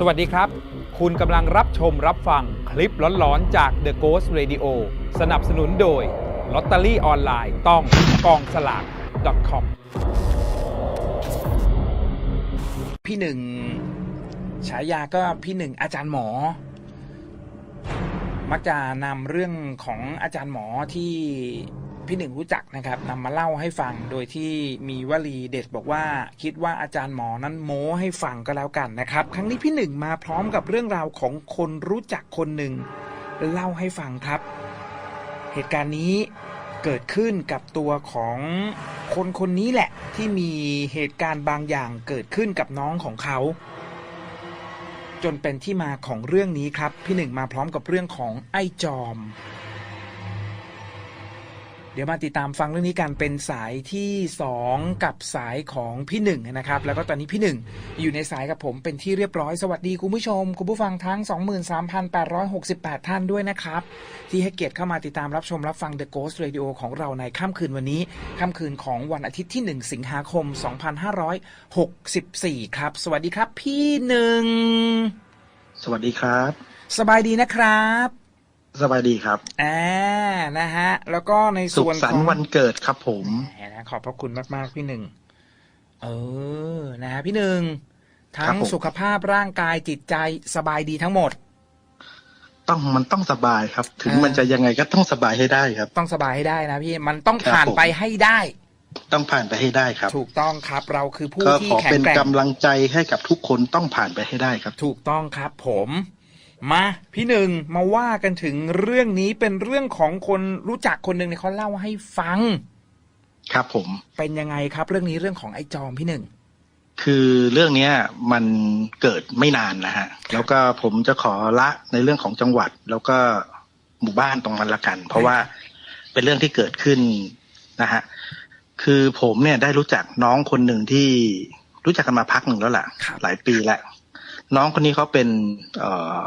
สวัสดีครับ คุณกำลังรับชมรับฟังคลิปหลอนๆ จาก The Ghost Radio สนับสนุนโดยลอตเตอรี่ออนไลน์ต้องกองสลาก .com พี่หนึ่งฉายาก็พี่หนึ่งอาจารย์หมอ มักจะนำเรื่องของอาจารย์หมอที่ พี่หนึ่งรู้จักนะครับนำมาเล่าให้ฟังโดยที่มีวลีเด็ดบอกว่า คิดว่าอาจารย์หมอนั้นโม้ให้ฟังก็แล้วกันนะครับ ครั้งนี้พี่หนึ่งมาพร้อมกับเรื่องราวของคนรู้จักคนหนึ่งเล่าให้ฟังครับ เหตุการณ์นี้เกิดขึ้นกับตัวของคนคนนี้แหละ ที่มีเหตุการณ์บางอย่างเกิดขึ้นกับน้องของเขา จนเป็นที่มาของเรื่องนี้ครับ พี่หนึ่งมาพร้อมกับเรื่องของไอ้จอม เดี๋ยวมาติดตามฟังเรื่องนี้กันเป็นสายที่ 2 กับสายของพี่หนึ่งนะครับ แล้วก็ตอนนี้พี่หนึ่งอยู่ในสายกับผมเป็นที่เรียบร้อยสวัสดีคุณผู้ชม คุณผู้ฟังทั้ง 23,868 ท่านด้วยนะครับ ที่ให้เกียรติเข้ามาติดตามรับชมรับฟัง The Ghost Radio ของเราในค่ำคืนวันนี้ ค่ำคืนของวันอาทิตย์ที่ 1 สิงหาคม 2564 ครับ สวัสดีครับพี่หนึ่งสวัสดีครับ สบายดีนะครับ สบายดีครับอ่านะฮะ แล้วก็ในสุส่ขวนสันของต์วันเกิดครับผมแหมนะขอบพระคุณมากๆพี่หนึ่งเออนะฮะพี่หนึ่งทั้ครังบผมสุขภาพร่างกายจิตใจสบายดีทั้งหมด ต้องมันต้องสบายครับ ถึงอ่ามัมันจะยังไงก็ต้องสบายให้ได้ครับ ต้องสบายให้ได้นะพี่มันต้องครับผ่านผมไปให้ได้ ต้องผ่านไปให้ได้ครับ ถูกต้องครับ เราคือผู้ก็ที่ขอแข็เป็งนแกร่งกำลังใจให้กับทุกคนต้องผ่านไปให้ได้ครับ ถูกต้องครับผม มาพี่หนึ่งมาว่ากันถึงเรื่องนี้เป็นเรื่องของคนรู้จักคนหนึ่งเนี่ยเขาเล่าให้ฟัง ครับผม เป็นยังไงครับ เรื่องนี้เรื่องของไอ้จอมพี่หนึ่งคือเรื่องเนี้ยมันเกิดไม่นานนะฮะ แล้วก็ผมจะขอละในเรื่องของจังหวัด แล้วก็หมู่บ้านตรงนั้นละกัน เพราะว่าเป็นเรื่องที่เกิดขึ้นนะฮะคือผมเนี่ยได้รู้จักน้องคนหนึ่งที่รู้จักกันมาพักหนึ่งแล้วล่ะครับหลายปีแล้วน้องคนนี้เขาเป็น เอ่อ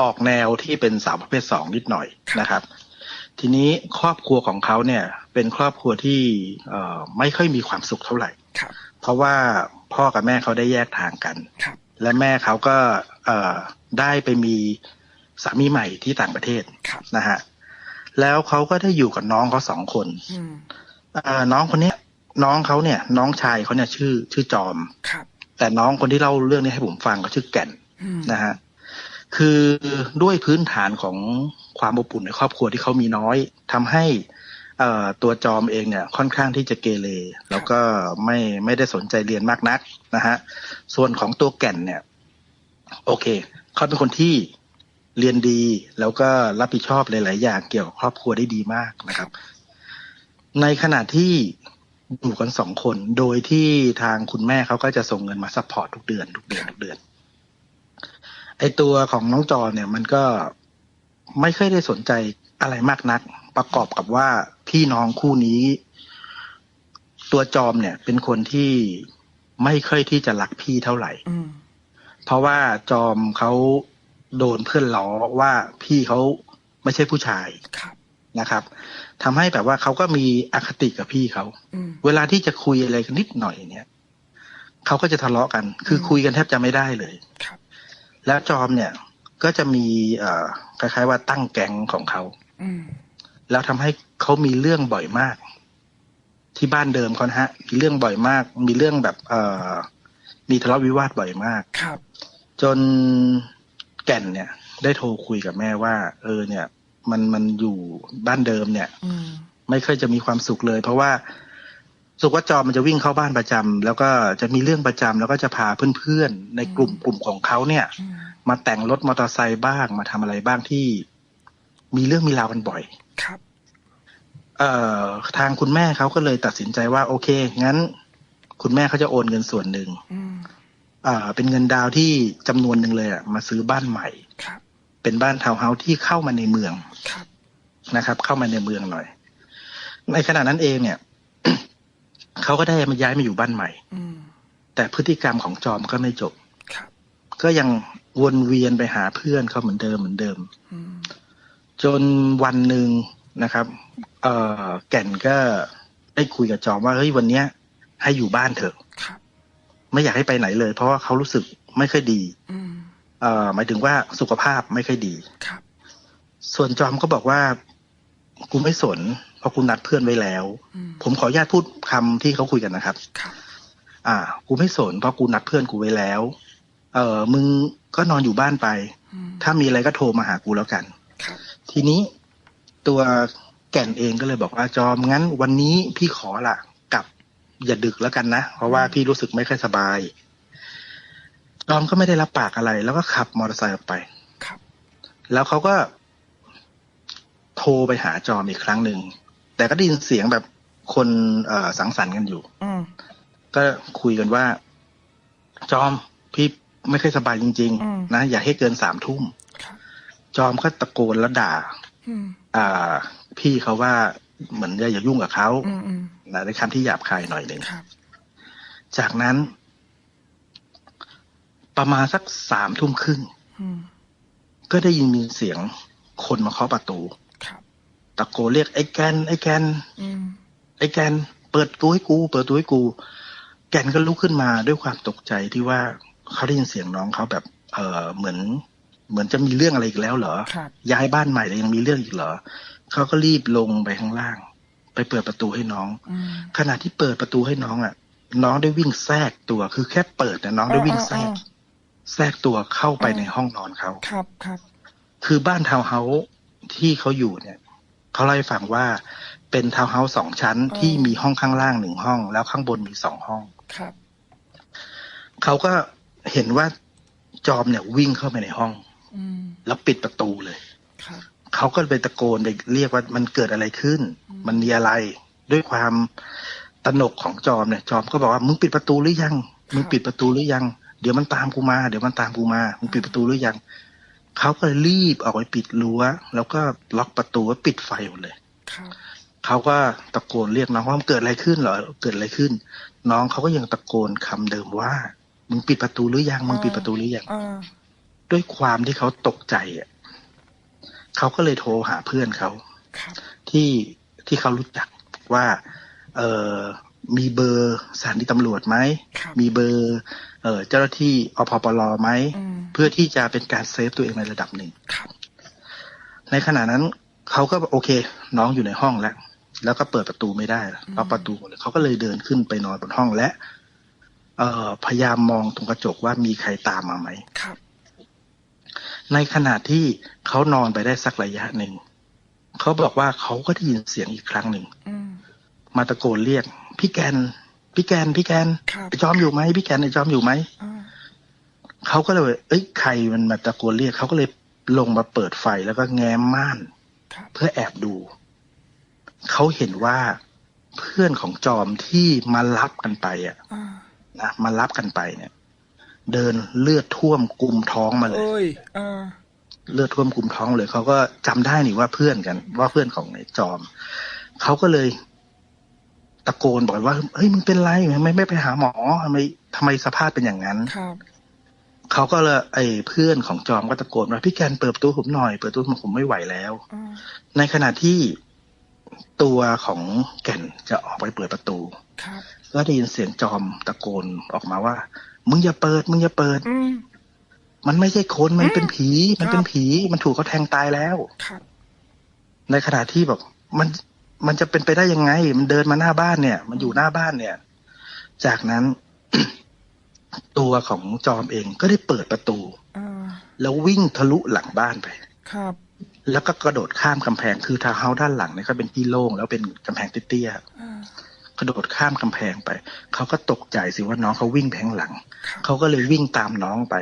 ออกแนวที่เป็นสาวประเภทสองนิดหน่อยนะครับ ทีนี้ครอบครัวของเขาเนี่ยเป็นครอบครัวที่เอ่อไม่ค่อยมีความสุขเท่าไหร่ครับเพราะว่าพ่อกับแม่เขาได้แยกทางกันครับและแม่เขาก็เอ่อได้ไปมีสามีใหม่ที่ต่างประเทศครับนะฮะแล้วเขาก็ได้อยู่กับน้องเขาสองคนอืมเอ่อน้องคนเนี้ยน้องเขาเนี่ย น้องชายเขาเนี่ยชื่อชื่อจอมครับแต่น้องคนที่เล่าเรื่องนี้ให้ผมฟังก็ชื่อแก่นอืมนะฮะ คือด้วยพื้นฐานของความอบอุ่นในครอบครัวที่เขามีน้อยทำให้ตัวจอมเองเนี่ยค่อนข้างที่จะเกเรแล้วก็ไม่ไม่ได้สนใจเรียนมากนักนะฮะส่วนของตัวแก่นเนี่ย โอเคเขาเป็นคนที่เรียนดีแล้วก็รับผิดชอบหลาย ๆ อย่างเกี่ยวกับครอบครัวได้ดีมากนะครับ ในขณะที่อยู่กันสองคน โดยที่ทางคุณแม่เขาก็จะส่งเงินมาซัพพอร์ตทุกเดือน ทุกเดือนทุกเดือน ไอตัวของน้องจอเนี่ยมันก็ไม่ค่อยได้สนใจอะไรมากนัก ประกอบกับว่าพี่น้องคู่นี้ ตัวจอมเนี่ย เป็นคนที่ไม่ค่อยที่จะรักพี่เท่าไหร่อืมเพราะว่าจอมเขาโดนเพื่อนล้อว่าพี่เขาไม่ใช่ผู้ชายครับนะครับทำให้แบบว่าเขาก็มีอคติกับพี่เขาอืมเวลาที่จะคุยอะไรกันนิดหน่อยเนี่ยเขาก็จะทะเลาะกัน คือคุยกันแทบจะไม่ได้เลยครับ แล้วจอมเนี่ยก็จะมีเอ่อคล้ายๆว่าตั้งแก๊งของเขาอืมแล้วทำให้เขามีเรื่องบ่อยมาก ที่บ้านเดิมเขานะฮะมีเรื่องบ่อยมาก มีเรื่องแบบ เอ่อมีทะเลาะวิวาทบ่อยมากครับ จนแก่นเนี่ย ได้โทรคุยกับแม่ว่า เออ เนี่ย มันมันอยู่บ้านเดิมเนี่ยอืมไม่เคยจะมีความสุขเลย เพราะว่า สุกว่าจอมมันจะวิ่งเข้าบ้านประจำแล้วก็จะมีเรื่องประจำแล้วก็จะพาเพื่อนๆ ในกลุ่มกลุ่มของเขาเนี่ยอืมมาแต่งรถมอเตอร์ไซค์บ้างมาทำอะไรบ้างที่ มีเรื่องมีราวกันบ่อย ครับ เอ่อทางคุณแม่เขาก็เลยตัดสินใจว่า โอเค งั้น คุณแม่เขาจะโอนเงินส่วนหนึ่งอืมอ่า เป็นเงินดาวน์ที่จำนวนหนึ่งเลยอะมาซื้อบ้านใหม่ครับ เป็นบ้านทาวน์เฮาส์ที่เข้ามาในเมืองครับนะครับ เข้ามาในเมืองหน่อย ในขณะนั้นเองเนี่ย เขาก็ได้มาย้ายมาอยู่บ้านใหม่ อืม แต่พฤติกรรมของจอมก็ไม่จบ ครับ ก็ยังวนเวียนไปหาเพื่อนเขาเหมือนเดิมเหมือนเดิม อืม จนวันหนึ่งนะครับ เอ่อแก่นก็ได้คุยกับจอมว่าเฮ้ยวันเนี้ย ให้อยู่บ้านเถอะ ครับ ไม่อยากให้ไปไหนเลย เพราะว่าเขารู้สึกไม่ค่อยดี อืม เอ่อหมายถึงว่าสุขภาพไม่ค่อยดี ครับ ส่วนจอมก็บอกว่ากูไม่สน เพราะกูนัดเพื่อนไว้แล้วอืมผมขออนุญาตพูดคำที่เขาคุยกันนะครับครับอ่า กูไม่สนเพราะกูนัดเพื่อนกูไว้แล้ว เออมึงก็นอนอยู่บ้านไปอืมถ้ามีอะไรก็โทรมาหากูแล้วกันครับทีนี้ตัวแก่นเองก็เลยบอกว่าจอมงั้น วันนี้พี่ขอละกลับอย่าดึกแล้วกันนะเพราะว่าพี่รู้สึกไม่ค่อยสบาย จอมก็ไม่ได้รับปากอะไร แล้วก็ขับมอเตอร์ไซค์ออกไปครับ แล้วเขาก็โทรไปหาจอมอีกครั้งหนึ่ง แต่ก็ได้ยินเสียงแบบคนเอ่อสังสรรค์กันอยู่ อืมก็คุยกันว่า จอมพี่ไม่ค่อยสบายจริง อืม ๆ นะ อย่าให้เกินสามทุ่ม ครับ จอมก็ตะโกนแล้วด่า อืมอ่า พี่เขาว่าเหมือนอย่าอย่ายุ่งกับเขาอืมอืมนะในคำที่หยาบคายหน่อยหนึ่ง ครับ จากนั้น ประมาณสักสามทุ่มครึ่ง อืมก็ได้ยินมีเสียงคนมาเคาะประตูครับตะโกนเรียกไอ้แกนไอ้แกนอืมไอ้แกน เปิดตัวให้กู เปิดตัวให้กู แกนก็ลุกขึ้นมาด้วยความตกใจที่ว่าเขาได้ยินเสียงน้องเขาแบบ เออเหมือน เหมือนจะมีเรื่องอะไรอีกแล้วเหรอครับย้ายบ้านใหม่แล้วยังมีเรื่องอีกเหรอเขาก็รีบลงไปข้างล่าง ไปเปิดประตูให้น้องอืมขณะที่เปิดประตูให้น้องอะ น้องได้วิ่งแทรกตัวคือแค่เปิดนะน้องได้วิ่งแทรกอ่าแทรกตัวเข้าไปอ่าในห้องนอนเขาครับครับ คือบ้านทาวน์เฮาส์ที่เขาอยู่เนี่ย เขาเล่าให้ฟังว่าเป็นทาวน์เฮาส์สองชั้นที่มีห้องข้างล่างหนึ่งห้อง แล้วข้างบนมีสองห้องครับเขาก็เห็นว่าจอมเนี่ยวิ่งเข้าไปในห้องอืมแล้วปิดประตูเลยครับเขาก็ไปตะโกนไปเรียกว่ามันเกิดอะไรขึ้นอืมมันมีอะไร ด้วยความตระหนกของจอมเนี่ย จอมก็บอกว่ามึงปิดประตูหรือยัง มึงปิดประตูหรือยัง เดี๋ยวมันตามกูมา เดี๋ยวมันตามกูมา มึงปิดประตูหรือยัง เขาก็เลยรีบออกไปปิดรั้ว แล้วก็ล็อกประตูแล้วปิดไฟหมดเลยครับเขาก็ตะโกนเรียกน้องว่ามันเกิดอะไรขึ้นเหรอเกิดอะไรขึ้น น้องเขาก็ยังตะโกนคำเดิมว่า มึงปิดประตูหรือยังมึงปิดประตูหรือยังอ่าด้วยความที่เขาตกใจอะเขาก็เลยโทรหาเพื่อนเขาครับที่ที่เขารู้จักว่า เออมีเบอร์สถานีตำรวจไหมครับมีเบอร์ เออเจ้าหน้าที่อพปลไหมอืมเพื่อที่จะเป็นการเซฟตัวเองในระดับหนึ่งครับ ในขณะนั้นเขาก็โอเค น้องอยู่ในห้องแล้วแล้วก็เปิดประตูไม่ได้ล็อกประตูหมดเลยเขาก็เลยเดินขึ้นไปนอนบนห้องและ เอ่อพยายามมองตรงกระจกว่ามีใครตามมาไหมครับ ในขณะที่เขานอนไปได้สักระยะหนึ่งเขาบอกว่าเขาก็ได้ยินเสียงอีกครั้งหนึ่งอืมมาตะโกนเรียกพี่แกน พี่แกนพี่แกนครับไอจอมอยู่ไหมพี่แกนไอจอมอยู่ไหมอ่าเขาก็เลย เอ้ยใครมันมาตะโกนเรียกเขาก็เลยลงมาเปิดไฟแล้วก็แง้มม่านครับเพื่อแอบดู เขาเห็นว่าเพื่อนของจอมที่มารับกันไปอะอ่านะมารับกันไปเนี่ย เดินเลือดท่วมกลุ่มท้องมาเลยเอ้ยอ่าเลือดท่วมกลุ่มท้องเลยเขาก็จำได้นี่ว่าเพื่อนกัน ว่าเพื่อนของไอ้จอมเขาก็เลย ตะโกนบอกว่าเฮ้ยมึงเป็นไรทำไมไม่ไปหาหมอทำไมทำไมสภาพเป็นอย่างนั้นครับเขาก็เลยไอ้เพื่อนของจอมก็ตะโกนว่าพี่แกนเปิดประตูผมหน่อยเปิดประตูผมผมไม่ไหวแล้วอ่าในขณะที่ตัวของแก่นจะออกไปเปิดประตูครับก็ได้ยินเสียงจอมตะโกนออกมาว่า มึงอย่าเปิด มึงอย่าเปิดอืมมันไม่ใช่คนมันเป็นผี มันเป็นครับผี มันถูกเขาแทงตายแล้วครับในขณะที่แบบมัน มันจะเป็นไปได้ยังไง มันเดินมาหน้าบ้านเนี่ย มันอยู่หน้าบ้านเนี่ย จากนั้นตัวของจอมเองก็ได้เปิดประตูอ่าแล้ววิ่งทะลุหลังบ้านไป ครับ แล้วก็กระโดดข้ามกำแพง คือทาวน์เฮาส์ด้านหลังเนี่ยก็เป็นที่โล่งแล้วเป็นกำแพงเตี้ยอ่าๆกระโดดข้ามกำแพงไป เขาก็ตกใจสิว่าน้องเขาวิ่งแพงหลังครับเขาก็เลยวิ่งตามน้องไป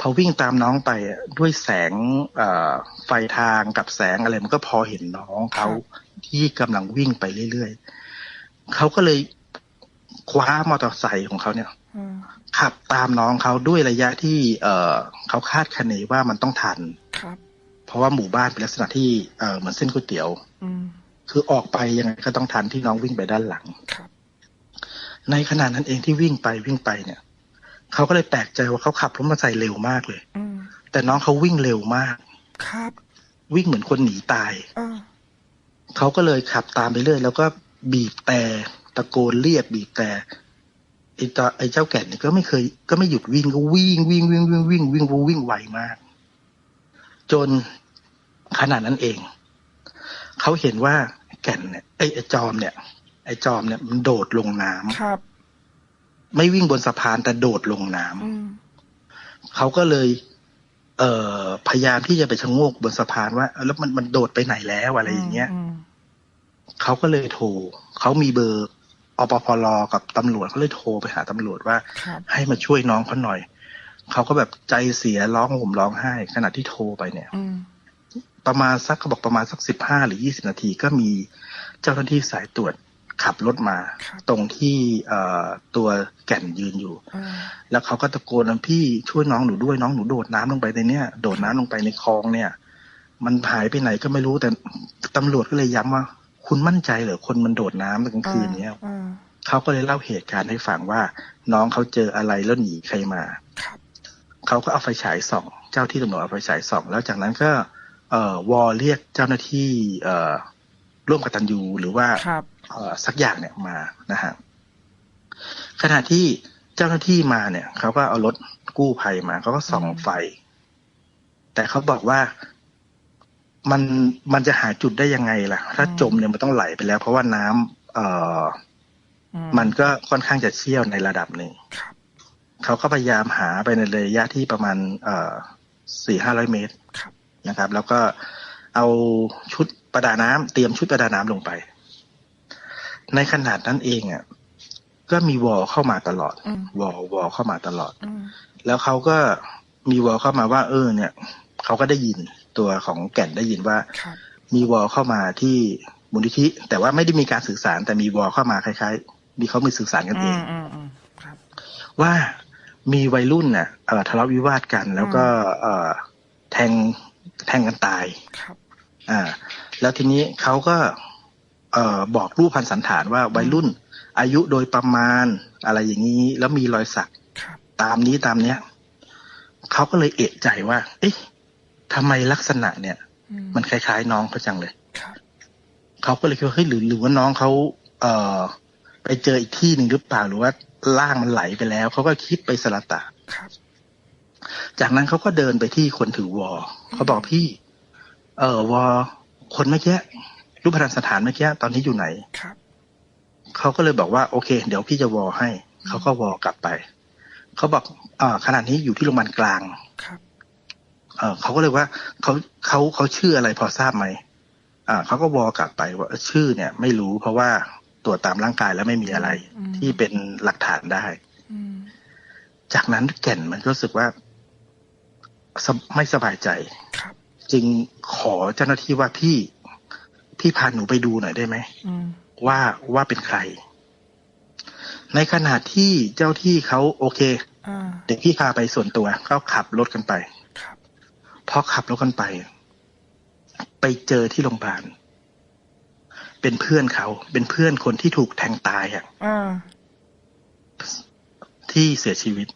พอวิ่งตามน้องไปอะด้วยแสงเอ่อไฟทางกับแสงอะไรมันก็พอเห็นน้องเขาที่กำลังวิ่งไปเรื่อยๆเขาก็เลยคว้ามอเตอร์ไซค์ของเขาเนี่ยอ่าขับตามน้องเขาด้วยระยะที่เอ่อเขาคาดคะเนว่ามันต้องทันครับ เพราะว่าหมู่บ้านเป็นลักษณะที่เอ่อเหมือนเส้นก๋วยเตี๋ยวอืมคือออกไปยังไงก็ต้องทันที่น้องวิ่งไปด้านหลังครับ ในขณะนั้นเองที่วิ่งไปวิ่งไปเนี่ย เขาก็เลยแปลกใจว่าเขาขับรถมาใส่เร็วมากเลยแต่น้องเขาวิ่งเร็วมาก ครับ วิ่งเหมือนคนหนีตายเขาก็เลยขับตามไปเรื่อยแล้วก็บีบแต่ตะโกนเรียกบีบแต่ไอ้ตอไอ้เจ้าแก่เนี่ยก็ไม่เคย ก็ไม่หยุดวิ่งก็วิ่งวิ่งวิ่งวิ่งวิ่งวิ่งวิ่งไวมาก จนขนาดนั้นเองเขาเห็นว่าแก่นเนี่ยไอไอ้จอมเนี่ย ไอ้จอมเนี่ยมันโดดลงน้ำครับ ไม่วิ่งบนสะพานแต่โดดลงน้ำอืมเขาก็เลย เอ่อพยายามที่จะไปชะโงกบนสะพานว่าเอ้าแล้วมันมันโดดไปไหนแล้วอะไรอย่างเงี้ยมเขาก็เลยโทรเขามีเบอร์อปพลกับตำรวจเขาเลยโทรไปหาตำรวจว่าครับให้มาช่วยน้องเขาหน่อยเขาก็แบบใจเสียร้องห่มร้องไห้ ขณะที่โทรไปเนี่ยอืมประมาณสักเขาบอกประมาณสักสิบห้าหรือยี่สิบนาทีก็มีเจ้าหน้าที่สายตรวจ ขับรถมาครับตรงที่เอ่อตัวแก่นยืนอยู่อ่าแล้วเขาก็ตะโกนว่าพี่ช่วยน้องหนูด้วยน้องหนูโดดน้ำลงไปในเนี้ยโดดน้ำลงไปในคลองเนี่ย มันหายไปไหนก็ไม่รู้แต่ตำรวจก็เลยย้ำว่า คุณมั่นใจเหรอคนมันโดดน้ำกลางคืนเนี้ยอ่าเขาก็เลยเล่าเหตุการณ์ให้ฟังว่า น้องเขาเจออะไรแล้วหนีใครมาครับเขาก็เอาไฟฉายส่อง เจ้าที่ตำรวจเอาไฟฉายส่อง แล้วจากนั้นก็ เอ่อวอเรียกเจ้าหน้าที่ เอ่อร่วมกตัญญูหรือว่าครับเอ่อ สักอย่างเนี่ยมานะฮะขณะที่เจ้าหน้าที่มาเนี่ยเขาก็เอารถกู้ภัยมาเขาก็ส่องอืมไฟ แต่เขาบอกว่ามันมันจะหาจุดได้ยังไงล่ะ ถ้าจมเนี่ยมันต้องไหลไปแล้ว เพราะว่าน้ำเอ่ออืมันก็ค่อนข้างจะเชี่ยวในระดับหนึ่งครับเขาก็พยายามหาไปในระยะที่ประมาณ เอ่อสี่ห้าร้อยเมตรครับนะครับ แล้วก็เอาชุดประดาน้ำเตรียมชุดประดาน้ำลงไป ในขนาดนั้นเองอะก็มีวอลเข้ามาตลอดอืมวอลวอลเข้ามาตลอดอืมแล้วเขาก็มีวอลเข้ามาว่า เออ เนี่ยเขาก็ได้ยินตัวของแก่นได้ยินว่าครับมีวอลเข้ามาที่มูลนิธิ แต่ว่าไม่ได้มีการสื่อสาร แต่มีวอลเข้ามาคล้ายๆ มีเขามีสื่อสารกันเออืงมอืมอืมครับว่ามีวัยรุ่นน่ะเอ่อทะเลาะวิวาทกัน แล้วก็เอ่อแทงแทงกันตายครับ อ่า แล้วทีนี้เขาก็เอ่อบอกรูปพันสันฐานว่าวัยรุ่น อายุโดยประมาณอะไรอย่างนี้ แล้วมีรอยสักครับตามนี้ตามเนี้ยเขาก็เลยเอะใจว่า เอ๊ะทำไมลักษณะเนี่ยอืมมันคล้ายๆน้องเขาจังเลยครับเขาก็เลยคิดว่าเฮ้ยหรือหรือว่าน้องเขาเอ่อ ไปเจออีกที่หนึ่งหรือเปล่าหรือว่าล่างมันไหลไปแล้วเขาก็คิดไปสลัดตะครับจากนั้นเขาก็เดินไปที่คนถือวอเขาบอกพี่ เออวอคนเมื่อกี้ รูปพรรณสถานเมื่อกี้ตอนนี้อยู่ไหนครับเขาก็เลยบอกว่าโอเค เดี๋ยวพี่จะวอให้เขาก็วอกลับไปเขาบอกอ่าขนาดนี้อยู่ที่โรงพยาบาลกลางครับเออเขาก็เลยว่าเขาเขาเขาชื่ออะไรพอทราบไหมอ่าเขาก็วอกลับไปว่าชื่อเนี่ย ไม่รู้เพราะว่าตรวจตามร่างกายแล้วไม่มีอะไรอืมที่เป็นหลักฐานได้อืมจากนั้นแก่นมันก็รู้สึกว่าสบไม่สบายใจครับจึงขอเจ้าหน้าที่ว่าพี่ พี่พาหนูไปดูหน่อยได้ไหมอืมว่าว่าเป็นใคร ในขณะที่เจ้าที่เขาโอเคอ่าเด็กพี่พาไปส่วนตัวเขาขับรถกันไปครับพอขับรถกันไป ไปเจอที่โรงพยาบาลเป็นเพื่อนเขา เป็นเพื่อนคนที่ถูกแทงตายอะอ่าที่เสียชีวิต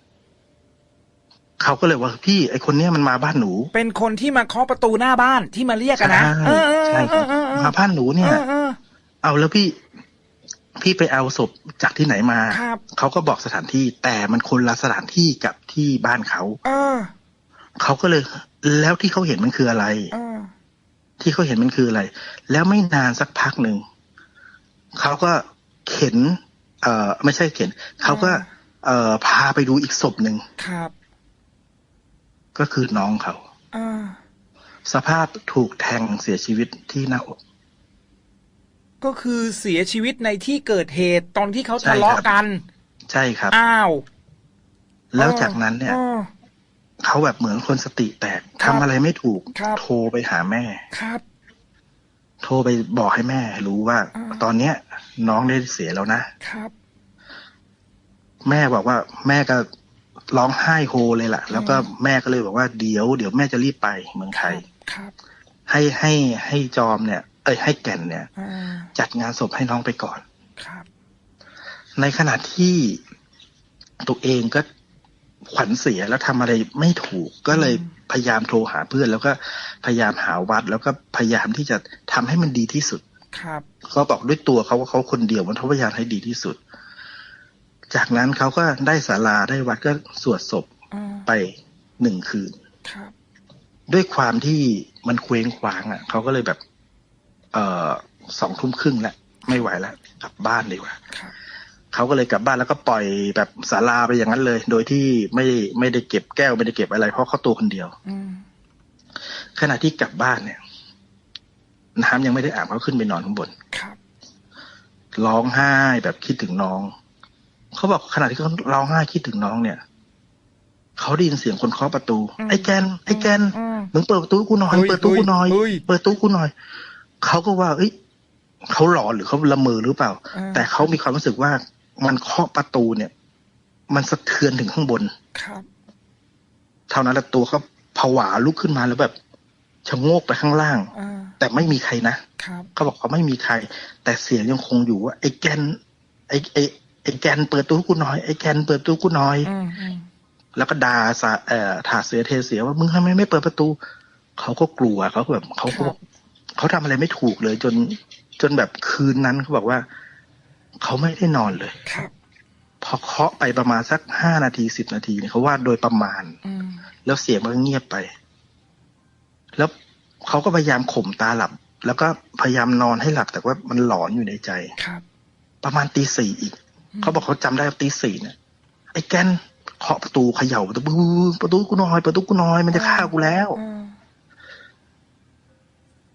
เขาก็เลยว่าพี่ไอคนเนี้ยมันมาบ้านหนู เป็นคนที่มาเคาะประตูหน้าบ้านที่มาเรียกกันนะใช่เออเออใช่ครับเออเออมาบ้านหนูเนี่ยเออเออเอาแล้วพี่พี่ไปเอาศพจากที่ไหนมาครับเขาก็บอกสถานที่ แต่มันคนละสถานที่กับที่บ้านเขาเออเขาก็เลย แล้วที่เขาเห็นมันคืออะไรเออที่เขาเห็นมันคืออะไร แล้วไม่นานสักพักหนึ่งเขาก็เข็น เอ่อ ไม่ใช่เข็นเขาก็ เอ่อ พาไปดูอีกศพหนึ่งครับ ก็คือน้องเขาอ่าสภาพถูกแทงเสียชีวิตที่หน้าอก ก็คือเสียชีวิตในที่เกิดเหตุตอนที่เขาใช่ครับทะเลาะกัน ใช่ครับ อ้าว แล้วจากนั้นเนี่ยออเขาแบบเหมือนคนสติแตกครัทำบอะไรไม่ถูกครับโทรไปหาแม่ ครับ โทรไปบอกให้แม่รู้ว่าอ่า ตอนเนี้ย น้องได้เสียแล้วนะครับ แม่บอกว่า แม่ก็ ร้องไห้โฮเลยล่ะ แล้วก็แม่ก็เลยบอกว่าเดี๋ยวเดี๋ยวแม่จะรีบไปเมืองไทยครับ ให้ให้ให้จอมเนี่ย เอ้ยให้แก่นเนี่ยอ่าจัดงานศพให้น้องไปก่อนครับ ในขณะที่ตัวเองก็ขวัญเสียแล้วทำอะไรไม่ถูกก็เลยพยายามโทรหาเพื่อน แล้วก็พยายามหาวัด แล้วก็พยายามที่จะทำให้มันดีที่สุด ครับเขาบอกด้วยตัวเขาว่าเขาคนเดียวมันเขาพยายามให้ดีที่สุด จจากนั้นเขาก็ได้ศาลาได้วัดก็สวดศพอ่าไปหนึ่งคืนครับด้วยความที่มันเคว้งคว้างอะเขาก็เลยแบบ เอ่อสองทุ่มครึ่งแล้วไม่ไหวแล้วกลับบ้านดีกว่าครับเขาก็เลยกลับบ้านแล้วก็ปล่อยแบบศาลาไปอย่างนั้นเลย โดยที่ไม่ไม่ได้เก็บแก้วไม่ได้เก็บอะไร เพราะเขาตัวคนเดียวอืมขณะที่กลับบ้านเนี่ยน้ำยังไม่ได้อาบเขาขึ้นไปนอนข้างบนครับร้องไห้แบบคิดถึงน้อง เขาบอกขณะที่เขาร้องไห้คิดถึงน้องเนี่ยเขาได้ยินเสียงคนเคาะประตู ไอ้แกนไอ้แกนอืมมึงเปิดประตูให้กูหน่อยเฮ้ยเปิดประตูกูหน่อยเฮ้ยเปิดประตูกูหน่อยเขาก็ว่า เอ้ยเขาหลอนหรือเขาละเมอหรือเปล่าอ่า แต่เขามีความรู้สึกว่ามันเคาะประตูเนี่ย มันสะเทือนถึงข้างบนครับเท่านั้นแหละตัวเขาผวาลุกขึ้นมาแล้วแบบชะโงกไปข้างล่างอ่าแต่ไม่มีใครนะครับเขาบอกเขาไม่มีใคร แต่เสียงยังคงอยู่ว่าไอ้แกนไอ้ไอ้ ไอ้แกนเปิดตู้กูหน่อยไอ้แกนเปิดตู้กูหน่อยอืมอืมแล้วก็ด่าสาเอ่อถาเสียเทเสียว่ามึงทำไมไม่เปิดประตู เขาก็กลัวเขาก็แบบเขาก็บอกเขาทำอะไรไม่ถูกเลย จนจนแบบคืนนั้นเขาบอกว่า เขาไม่ได้นอนเลยครับพอเคาะไปประมาณสักห้านาทีสิบนาทีเนี่ยเขาว่าโดยประมาณอืมแล้วเสียงมันก็เงียบไป แล้วเขาก็พยายามข่มตาหลับ แล้วก็พยายามนอนให้หลับแต่ว่ามันหลอนอยู่ในใจครับ ประมาณตีสี่อีก เขาบอกเขาจำได้ว่าตีสี่เนี่ยไอ้แกนเคาะประตูเขย่าประตูประตูกูหน่อยประตูกูหน่อย มันจะฆ่ากูแล้วอืม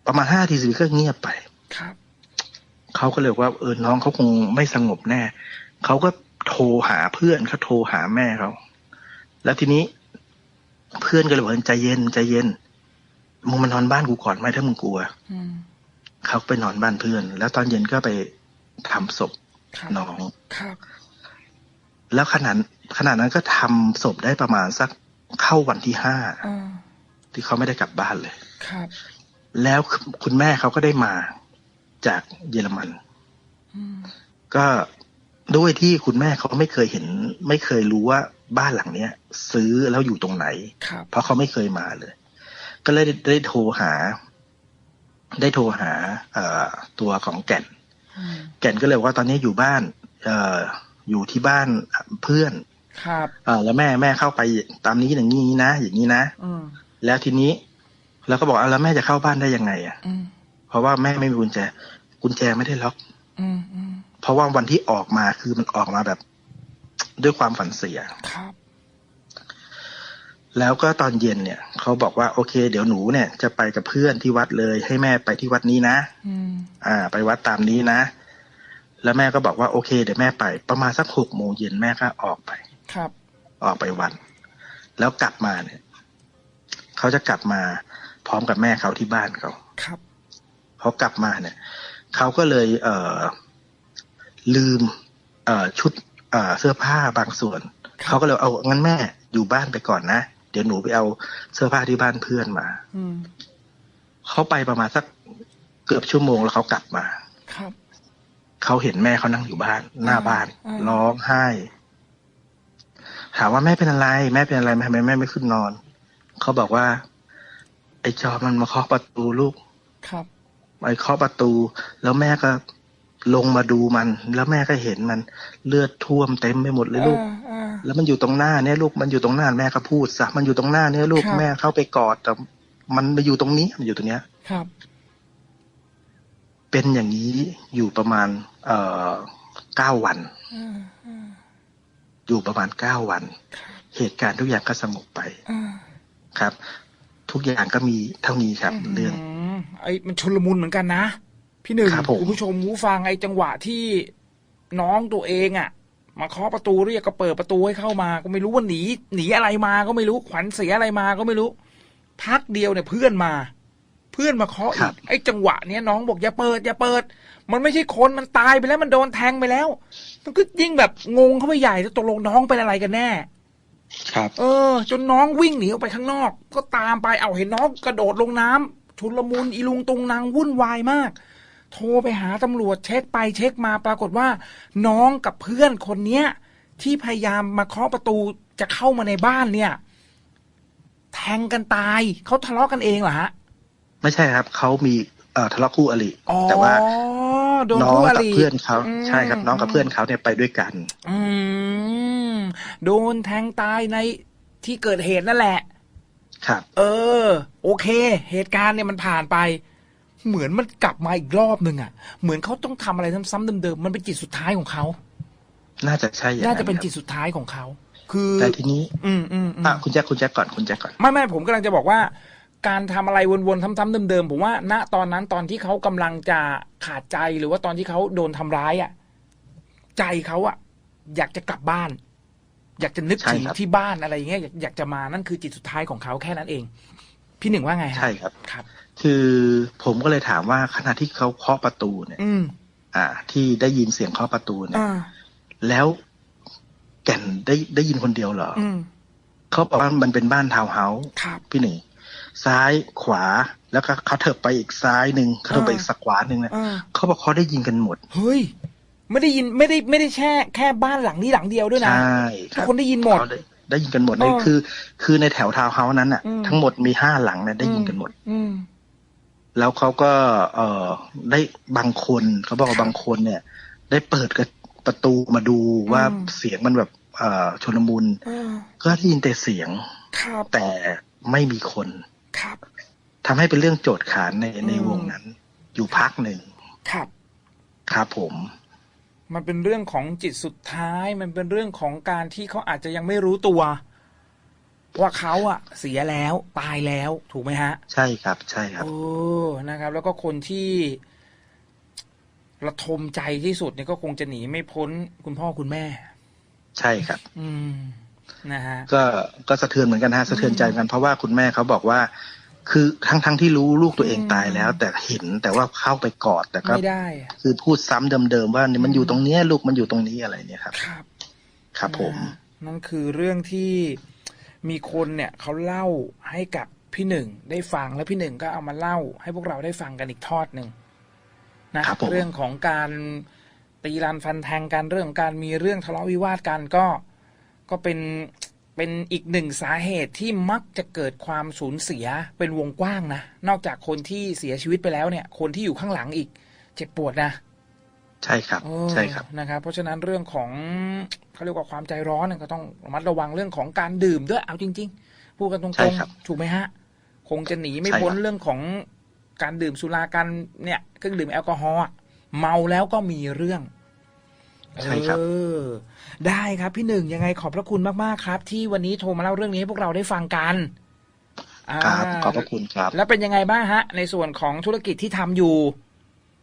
ประมาณห้าทีสิบก็เงียบไปครับเขาก็เลยบอกว่าเออน้องเขาคงไม่สงบแน่เขาก็โทรหาเพื่อนเขาโทรหาแม่เขาแล้วทีนี้เพื่อนก็เลยบอกใจเย็นใจเย็นมึงมานอนบ้านกูก่อนไหมถ้ามึงกลัวอืมเขาไปนอนบ้านเพื่อน แล้วตอนเย็นก็ไปทำศพครับ น้องครับ แล้วขนาดขนาดนั้นก็ทำศพได้ประมาณสักเข้าวันที่ห้าอ่าที่เขาไม่ได้กลับบ้านเลยครับ แล้วคุณแม่เขาก็ได้มาจากเยอรมันอืมก็ด้วยที่คุณแม่เขาไม่เคยเห็น ไม่เคยรู้ว่าบ้านหลังเนี้ย ซื้อแล้วอยู่ตรงไหนครับเพราะเขาไม่เคยมาเลย ก็เลยได้ได้โทรหา ได้โทรหา เอ่อตัวของแก่นอืม แก่นก็เลยบอกว่าตอนนี้อยู่บ้าน เอ่ออยู่ที่บ้านเพื่อน ครับ เอ่อแล้วแม่แม่เข้าไปตามนี้อย่างนี้นะ อย่างนี้นะอืมแล้วทีนี้แล้วก็บอกเอาแล้วแม่จะเข้าบ้านได้ยังไงอะ อืมเพราะว่าแม่ไม่มีกุญแจ กุญแจไม่ได้ล็อก อืมอืมเพราะว่าวันที่ออกมาคือมันออกมาแบบ ด้วยความฝันเสีย ครับ แล้วก็ตอนเย็นเนี่ยเขาบอกว่าโอเค เดี๋ยวหนูเนี่ยจะไปกับเพื่อนที่วัดเลยให้แม่ไปที่วัดนี้นะอืมอ่า ไปวัดตามนี้นะ แล้วแม่ก็บอกว่าโอเค เดี๋ยวแม่ไป ประมาณสักหกโมงเย็นแม่ก็ออกไป ครับ ออกไปวัดแล้วกลับมาเนี่ยเขาจะกลับมาพร้อมกับแม่เขาที่บ้านเขาครับพอกลับมาเนี่ยเขาก็เลย เอ่อลืม เอ่อชุด เอ่อเสื้อผ้าบางส่วนครับเขาก็เลยเอางั้นแม่อยู่บ้านไปก่อนนะ เดี๋ยวหนูไปเอาเสื้อผ้าที่บ้านเพื่อนมาอืมเขาไปประมาณสักเกือบชั่วโมงแล้วเขากลับมาครับเขาเห็นแม่เขานั่งอยู่บ้าน หน้าบ้านอ่าร้องไห้ ถามว่าแม่เป็นอะไร แม่เป็นอะไรทำไมแม่ไม่ขึ้นนอนเขาบอกว่า ไอ้จอมันมาเคาะประตูลูก ครับไปเคาะประตู แล้วแม่ก็ลงมาดูมัน แล้วแม่ก็เห็นมัน เลือดท่วมเต็มไปหมดเลยลูกอ่าอ่า แล้วมันอยู่ตรงหน้าเนี่ยลูกมันอยู่ตรงหน้าแม่ก็พูดซะมันอยู่ตรงหน้าเนี่ยลูกครับแม่เข้าไปกอดแต่มันมาอยู่ตรงนี้มันอยู่ตรงเนี้ยครับ เป็นอย่างนี้อยู่ประมาณ เอ่อเก้าวันอ่าอ่าอยู่ประมาณเก้าวันครับเหตุการณ์ทุกอย่างก็สงบไปอ่าครับ ทุกอย่างก็มีเท่านี้ครับ เรื่องมไอ้มันชุลมุนเหมือนกันนะพี่หนึ่งครับผมคุณผู้ชมผู้ฟังไอ้จังหวะที่น้องตัวเองอะ มาเคาะประตูเรียกก็เปิดประตูให้เข้ามา ก็ไม่รู้ว่าหนีหนีอะไรมาก็ไม่รู้ขวัญเสียอะไรมาก็ไม่รู้ พักเดียวเนี่ยเพื่อนมา เพื่อนมาเคาะครัอีบกไอ้จังหวะเนี้ยน้องบอกอย่าเปิด อย่าเปิด มันไม่ใช่คนมันตายไปแล้วมันโดนแทงไปแล้ว มันก็ยิ่งแบบงงเข้าไปใหญ่แล้วตกลงน้องเป็นอะไรกันแน่ ครับ เออ จนน้องวิ่งหนีออกไปข้างนอก ก็ตามไปเอาเห็นน้องกระโดดลงน้ำชุลมุนอีลุงตุงนางวุ่นวายมาก โทรไปหาตำรวจเช็คไปเช็คมาปรากฏว่า น้องกับเพื่อนคนเนี้ย ที่พยายามมาเคาะประตูจะเข้ามาในบ้านเนี่ย แทงกันตายเขาทะเลาะกันเองเหรอฮะไม่ใช่ครับเขามีเอ่อทะเลาะคู่อริอ๋อแต่ว่าโดนน้องคู่อกับริเพื่อนเขาอืมใช่ครับ น้องกับเพื่อนเขาเนี่ยไปด้วยกัน อืมโดนแทงตายในที่เกิดเหตุนั่นแหละ ครับ เออ โอเค เหตุการณ์เนี่ยมันผ่านไป เหมือนมันกลับมาอีกรอบหนึ่งอะ่ะ เหมือนเขาต้องทำอะไรซ้ำๆเดิมๆมันเป็นจิตสุดท้ายของเขาน่าจะใช่อย่างน่าจะเป็นครับจิตสุดท้ายของเขาคือแต่ทีนี้อืมอืมอืมอะคุณแจ็คคุณแจ็คก่อนคุณแจ็คก่อนไม่ไม่ผมกำลังจะบอกว่า การทำอะไรวนๆซ้ำๆเดิมๆผมว่า ณตอนนั้นตอนที่เขากำลังจะขาดใจหรือว่าตอนที่เขาโดนทำร้ายอะ่ะ ใจเขาอะ่ะ อยากจะกลับบ้าน อยากจะนึกใช่ถึงครับที่บ้านอะไรอย่างเงี้ยอยากอยากจะมานั่นคือจิตสุดท้ายของเขาแค่นั้นเอง พี่หนึ่งว่าไงฮะใช่ครับครับ คือผมก็เลยถามว่าขณะที่เขาเคาะประตูเนี่ย อืมอ่า ที่ได้ยินเสียงเคาะประตูเนี่ย อ่าแล้วแก่นได้ได้ยินคนเดียวเหรออืมเขาบอกว่ามันเป็นบ้านทาวน์เฮาส์ครับ พี่หนึ่งซ้ายขวาแล้วก็เขาเถิบไปอีกซ้ายหนึ่งเขาเถิบไปอีกสักขวาหนึ่งเนี่ยอ่า เขาบอกเขาได้ยินกันหมด เฮ้ย ไม่ได้ยินไม่ได้ไม่ได้แค่แค่บ้านหลังนี้หลังเดียวด้วยนะ ใช่คทุกรับคนได้ยินหมดเขาได้ได้ยินกันหมดเลยอ๋อคือ คือในแถวทาวน์เฮาส์นั้นน่ะ อืม ทั้งหมดมีห้าหลังเนี่ยได้ยินกันหมด อืม แล้วเขาก็ เอ่อได้บางคนเขาบอกครัว่าบบางคนเนี่ย ได้เปิดกระประตูมาดูว่าอืมเสียงมันแบบเอ่อชนมุนอ่าก็ได้ยินแต่เสียงครับแต่ไม่มีคนครับทำให้เป็นเรื่องโจทย์ขานในในอืมวงนั้น อยู่พักหนึ่งครับ ครับผม มันเป็นเรื่องของจิตสุดท้าย มันเป็นเรื่องของการที่เขาอาจจะยังไม่รู้ตัว ว่าเขาอะเสียแล้วตายแล้วถูกไหมฮะ ใช่ครับ ใช่ครับโอ้นะครับ แล้วก็คนที่ระทมใจที่สุดเนี่ยก็คงจะหนีไม่พ้นคุณพ่อคุณแม่ ใช่ครับ อืมนะฮะก็ก็สะเทือนเหมือนกันฮะสะเทือนใจเหมือนกันเพราะว่าคุณแม่เขาบอกว่า คือทั้งทั้งที่รู้ลูกตัวเองอืมตายแล้ว แต่เห็นแต่ว่าเข้าไปกอดแต่ก็ไม่ได้อะคือพูดซ้ำเดิมๆว่ามันอยู่ตรงเนี้ยลูกมันอยู่ตรงนี้อะไรเนี่ยครับ ครับ ครับผมนะนั่นคือเรื่องที่ มีคนเนี่ยเขาเล่าให้กับพี่หนึ่งได้ฟังแล้วพี่หนึ่งก็เอามาเล่า ให้พวกเราได้ฟังกันอีกทอดหนึ่งนะครับผมเรื่องของการตีรันฟันแทงกันเรื่องการมีเรื่องทะเลาะวิวาทกันก็ก็เป็นเป็นอีกหนึ่งสาเหตุที่มักจะเกิดความสูญเสียเป็นวงกว้างนะ นอกจากคนที่เสียชีวิตไปแล้วเนี่ย คนที่อยู่ข้างหลังอีก เจ็บปวดนะ ใช่ครับเออใช่ครับนะครับ เพราะฉะนั้นเรื่องของ เขาเรียกว่าความใจร้อนเนี่ยก็ต้องระมัดระวังเรื่องของการดื่มด้วยเอาจริง ๆ พูดกันตรใช่งครับๆถูกไหมฮะ คงจะหนีไม่ใช่ครับพ้นเรื่องของการดื่มสุราการเนี่ยเครื่องดื่มแอลกอฮอล์อะเมาแล้วก็มีเรื่องใช่ครับเออได้ครับพี่หนึ่งยังไงขอบพระคุณมากๆครับ ที่วันนี้โทรมาเล่าเรื่องนี้ให้พวกเราได้ฟังกันอ่าครับขอบพระคุณครับ แล้วเป็นยังไงบ้างฮะ ในส่วนของธุรกิจที่ทำอยู่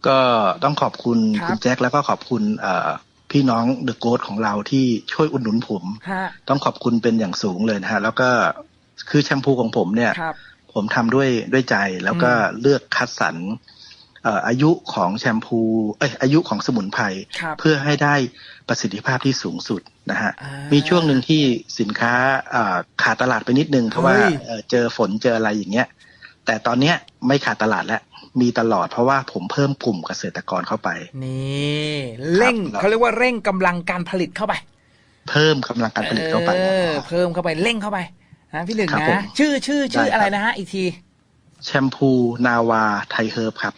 ก็ต้องขอบคุณครับคุณแจ็คแล้วก็ขอบคุณเอ่อ พี่น้องเดอะโกดของเราที่ช่วยอุดหนุนผมฮะต้องขอบคุณเป็นอย่างสูงเลยนะฮะ แล้วก็คือแชมพูของผมเนี่ยครับผมทำด้วยด้วยใจแล้วก็อืมเลือกคัดสรรเอ่ออายุของแชมพูเอ้ยอายุของสมุนไพรครับเพื่อให้ได้ประสิทธิภาพที่สูงสุดนะฮะอ่ามีช่วงหนึ่งที่สินค้าอ่าขาดตลาดไปนิดนึงเพราะว่าเฮ้ยเอ่อเจอฝนเจออะไรอย่างเงี้ยแต่ตอนเนี้ยไม่ขาดตลาดแล้ว มีตลอดเพราะว่าผมเพิ่มกลุ่มเกษตรกรเข้าไป นี่เร่งครับเขาเรียกว่าเร่งกำลังการผลิตเข้าไป เพิ่มกำลังการผลิตเข้าไปออเพิ่มเข้าไปเร่งเข้าไปนะพี่หนึ่งครับผนะมชื่อชื่อชื่อได้ครับอะไรนะฮะอีกที แชมพูนาวาไทเฮิร์บครับ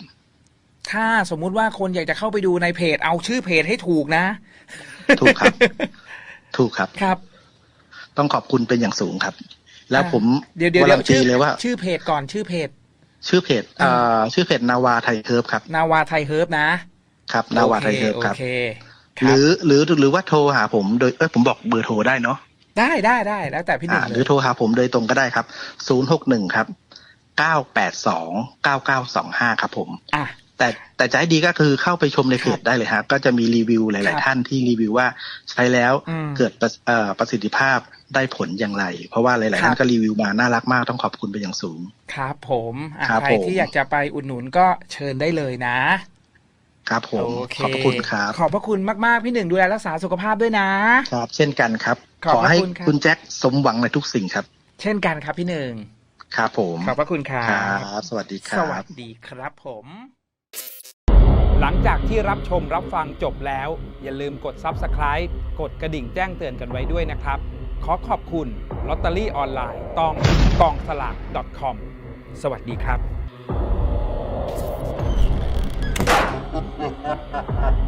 ถ้าสมมุติว่าคนอยากจะเข้าไปดูในเพจ เอาชื่อเพจให้ถูกนะ ถูกครับ ถูกครับครับ ต้องขอบคุณเป็นอย่างสูงครับ แล้วอ่าผมเดี๋ยวเดี๋ยวกาเดี๋รัยนวตีชื่อเลยว่า ชื่อเพจก่อนชื่อเพจ ชื่อเพจอ่าเอ่อชื่อเพจนาวาไทเฮิร์บครับ นาวาไทยเฮิร์บนะครับ นาวาโอไทเฮิร์บโอครับเคคหรับรือหรือหรือว่าโทรหาผมโดยเอ้ยผมบอกเบอร์โทรได้เนาะได้ได้ได้แล้วแต่พี่หนึ่อ่างหเลรือยโทรหาผมโดยตรงก็ได้ครับศูนย์หกหนึ่งครับเก้าแปดสองเก้าเก้าสองห้าครับผมอะแต่แต่จะให้ดีก็คือเข้าไปชมในเพครัจบได้เลยฮะก็จะมีรีวิวหครัลายบๆท่านที่รีวิวว่าใช้แล้วอืมเกิดประเอ่อประสิทธิภาพ ได้ผลอย่างไร เพราะว่าหลายๆท่าครันบก็รีวิวมาน่ารักมากต้องขอบคุณเป็นอย่างสูง ครับ ผมอะครับใครผมที่อยากจะไปอุดหนุนก็เชิญได้เลยนะครับผมโอเคขอบพระคุณครับ ขอบพระคุณมาก ๆ พี่หนึ่งดูแลรักษาสุขภาพด้วยนะ ครับ เช่นกันครับ ขอบขอพระให้คุณครับคุณแจ็คสมหวังในทุกสิ่งครับ เช่นกันครับพี่หนึ่งครับผม ขอบพระคุณครัครับบสวัสดีคสรัวับสดีครับผม หลังจากที่รับชมรับฟังจบแล้ว อย่าลืมกด Subscribe กดกระดิ่งแจ้งเตือนกันไว้ด้วยนะครับ ขอขอบคุณลอตเตอรี่ออนไลน์ตองกองสลาก .com สวัสดีครับ